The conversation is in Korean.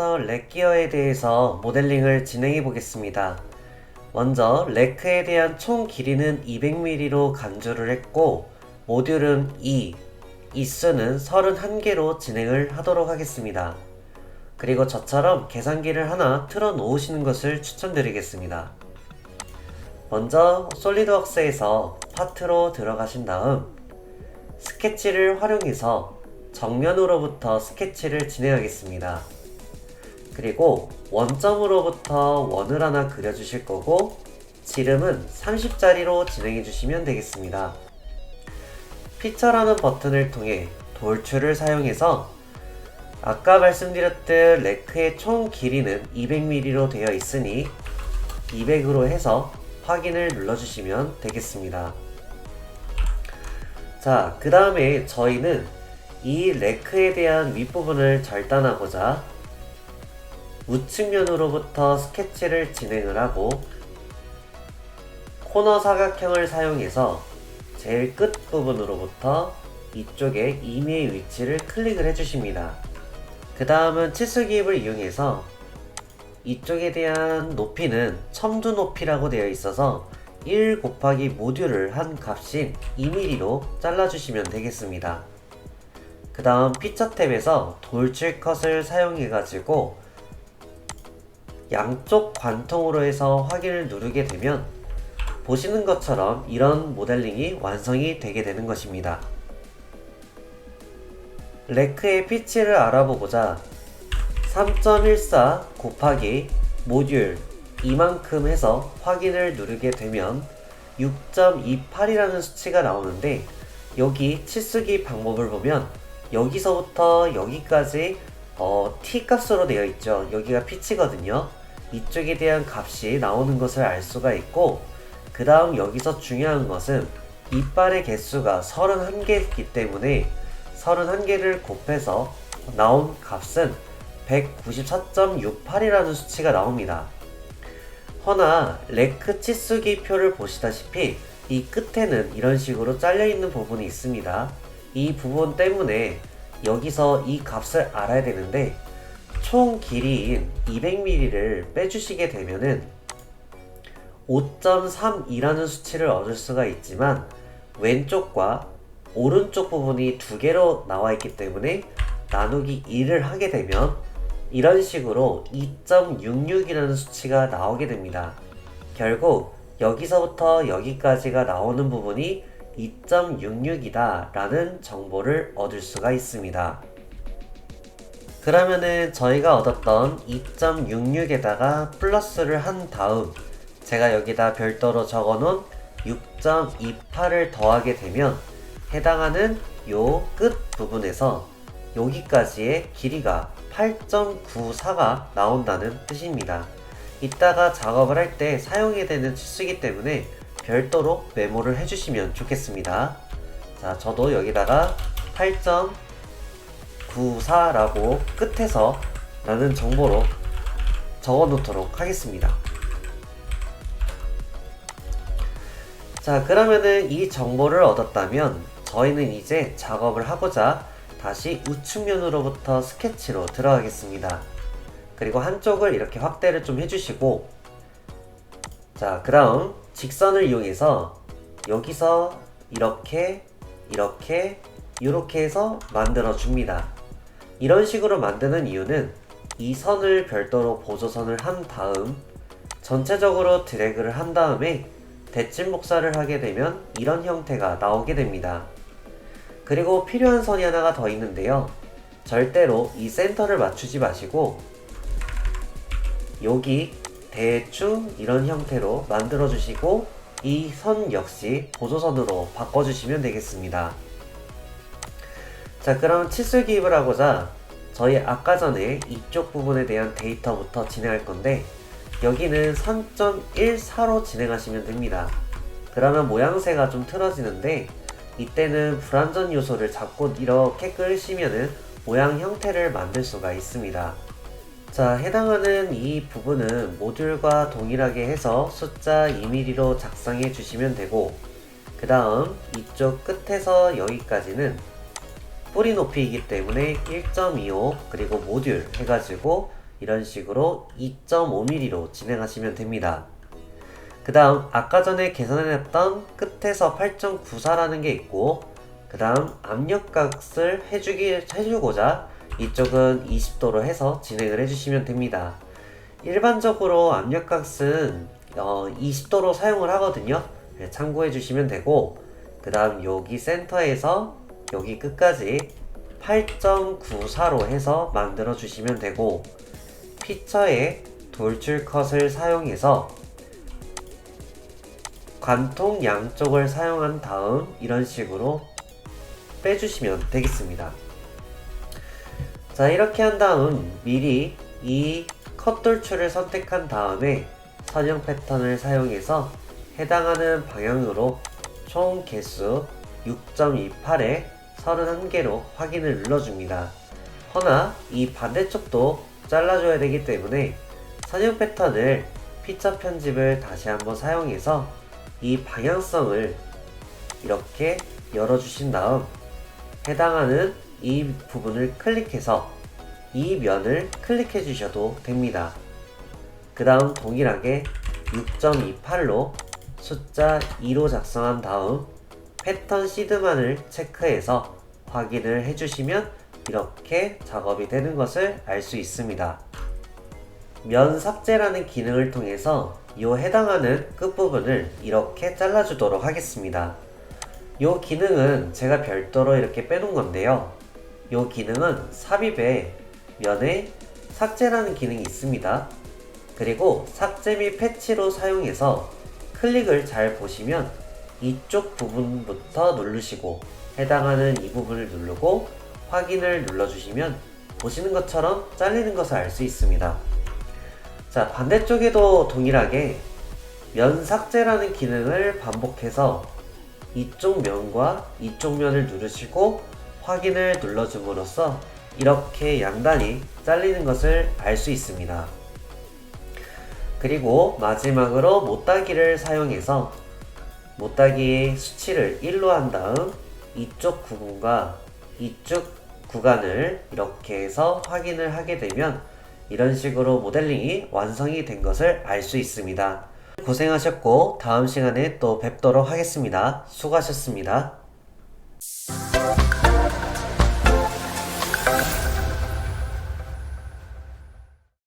지금부터 렉기어에 대해서 모델링을 진행해 보겠습니다. 먼저 레크에 대한 총 길이는 200mm로 간주를 했고 모듈은 2, 이수는 31개로 진행을 하도록 하겠습니다. 그리고 저처럼 계산기를 하나 틀어 놓으시는 것을 추천드리겠습니다. 먼저 솔리드웍스에서 파트로 들어가신 다음 스케치를 활용해서 정면으로부터 스케치를 진행하겠습니다. 그리고 원점으로부터 원을 하나 그려주실 거고 지름은 30짜리로 진행해 주시면 되겠습니다. 피처라는 버튼을 통해 돌출을 사용해서 아까 말씀드렸듯 레크의 총 길이는 200mm로 되어 있으니 200으로 해서 확인을 눌러주시면 되겠습니다. 자, 그 다음에 저희는 이 레크에 대한 윗부분을 절단하고자 우측면으로부터 스케치를 진행을 하고 코너 사각형을 사용해서 제일 끝 부분으로부터 이쪽에 임의의 위치를 클릭을 해주십니다. 그 다음은 치수 기입을 이용해서 이쪽에 대한 높이는 첨두 높이라고 되어 있어서 1 곱하기 모듈을 한 값인 2mm로 잘라주시면 되겠습니다. 그 다음 피처 탭에서 돌출 컷을 사용해 가지고 양쪽 관통으로 해서 확인을 누르게 되면 보시는 것처럼 이런 모델링이 완성이 되게 되는 것입니다. 레크의 피치를 알아보고자 3.14 곱하기 모듈 이만큼 해서 확인을 누르게 되면 6.28이라는 수치가 나오는데 여기 치수기 방법을 보면 여기서부터 여기까지 어, t 값으로 되어 있죠. 여기가 피치거든요. 이쪽에 대한 값이 나오는 것을 알 수가 있고 그 다음 여기서 중요한 것은 이빨의 개수가 31개이기 때문에 31개를 곱해서 나온 값은 194.68이라는 수치가 나옵니다. 허나 레크 치수기 표를 보시다시피 이 끝에는 이런 식으로 잘려 있는 부분이 있습니다. 이 부분 때문에 여기서 이 값을 알아야 되는데 총 길이인 200mm를 빼주시게 되면은 5.32라는 수치를 얻을 수가 있지만 왼쪽과 오른쪽 부분이 두 개로 나와 있기 때문에 나누기 2를 하게 되면 이런 식으로 2.66이라는 수치가 나오게 됩니다. 결국 여기서부터 여기까지가 나오는 부분이 2.66이다 라는 정보를 얻을 수가 있습니다. 그러면은 저희가 얻었던 2.66에다가 플러스를 한 다음 제가 여기다 별도로 적어 놓은 6.28을 더하게 되면 해당하는 요 끝 부분에서 여기까지의 길이가 8.94가 나온다는 뜻입니다. 이따가 작업을 할 때 사용이 되는 치수이기 때문에 별도로 메모를 해주시면 좋겠습니다. 자, 저도 여기다가 8.94라고 끝에서 라는 정보로 적어 놓도록 하겠습니다. 자, 그러면은 이 정보를 얻었다면 저희는 이제 작업을 하고자 다시 우측면으로부터 스케치로 들어가겠습니다. 그리고 한쪽을 이렇게 확대를 좀 해주시고 자, 그 다음 직선을 이용해서 여기서 이렇게 이렇게 이렇게 해서 만들어 줍니다. 이런 식으로 만드는 이유는 이 선을 별도로 보조선을 한 다음 전체적으로 드래그를 한 다음에 대칭 복사를 하게 되면 이런 형태가 나오게 됩니다. 그리고 필요한 선이 하나가 더 있는데요. 절대로 이 센터를 맞추지 마시고 여기 대충 이런 형태로 만들어 주시고 이 선 역시 보조선으로 바꿔주시면 되겠습니다. 자 그럼 치수 기입을 하고자 저희 아까 전에 이쪽 부분에 대한 데이터부터 진행할 건데 여기는 3.14로 진행하시면 됩니다. 그러면 모양새가 좀 틀어지는데 이때는 불완전 요소를 자꾸 이렇게 끌시면은 모양 형태를 만들 수가 있습니다. 자, 해당하는 이 부분은 모듈과 동일하게 해서 숫자 2mm로 작성해 주시면 되고 그 다음 이쪽 끝에서 여기까지는 뿌리 높이이기 때문에 1.25 그리고 모듈 해가지고 이런 식으로 2.5mm로 진행하시면 됩니다. 그 다음 아까 전에 계산해놨던 끝에서 8.94라는 게 있고 그 다음 압력값을 해주기, 해주고자 이쪽은 20도로 해서 진행을 해주시면 됩니다. 일반적으로 압력값은 어, 20도로 사용을 하거든요. 네, 참고해 주시면 되고 그 다음 여기 센터에서 여기 끝까지 8.94로 해서 만들어 주시면 되고 피처에 돌출 컷을 사용해서 관통 양쪽을 사용한 다음 이런 식으로 빼주시면 되겠습니다. 자 이렇게 한 다음 미리 이 컷 돌출을 선택한 다음에 선형 패턴을 사용해서 해당하는 방향으로 총 개수 6.28에 31개로 확인을 눌러줍니다. 허나 이 반대쪽도 잘라줘야 되기 때문에 선형 패턴을 피처 편집을 다시 한번 사용해서 이 방향성을 이렇게 열어주신 다음 해당하는 이 부분을 클릭해서 이 면을 클릭해 주셔도 됩니다. 그 다음 동일하게 6.28로 숫자 2로 작성한 다음 패턴 시드만을 체크해서 확인을 해주시면 이렇게 작업이 되는 것을 알 수 있습니다. 면 삭제라는 기능을 통해서 이 해당하는 끝부분을 이렇게 잘라주도록 하겠습니다. 이 기능은 제가 별도로 이렇게 빼놓은 건데요. 이 기능은 삽입에 면에 삭제라는 기능이 있습니다. 그리고 삭제 및 패치로 사용해서 클릭을 잘 보시면 이쪽 부분부터 누르시고 해당하는 이 부분을 누르고 확인을 눌러주시면 보시는 것처럼 잘리는 것을 알 수 있습니다. 자, 반대쪽에도 동일하게 면 삭제라는 기능을 반복해서 이쪽 면과 이쪽 면을 누르시고 확인을 눌러줌으로써 이렇게 양단이 잘리는 것을 알 수 있습니다. 그리고 마지막으로 못따기를 사용해서 못따기의 수치를 1로 한 다음 이쪽 구간과 이쪽 구간을 이렇게 해서 확인을 하게 되면 이런 식으로 모델링이 완성이 된 것을 알 수 있습니다. 고생하셨고 다음 시간에 또 뵙도록 하겠습니다. 수고하셨습니다.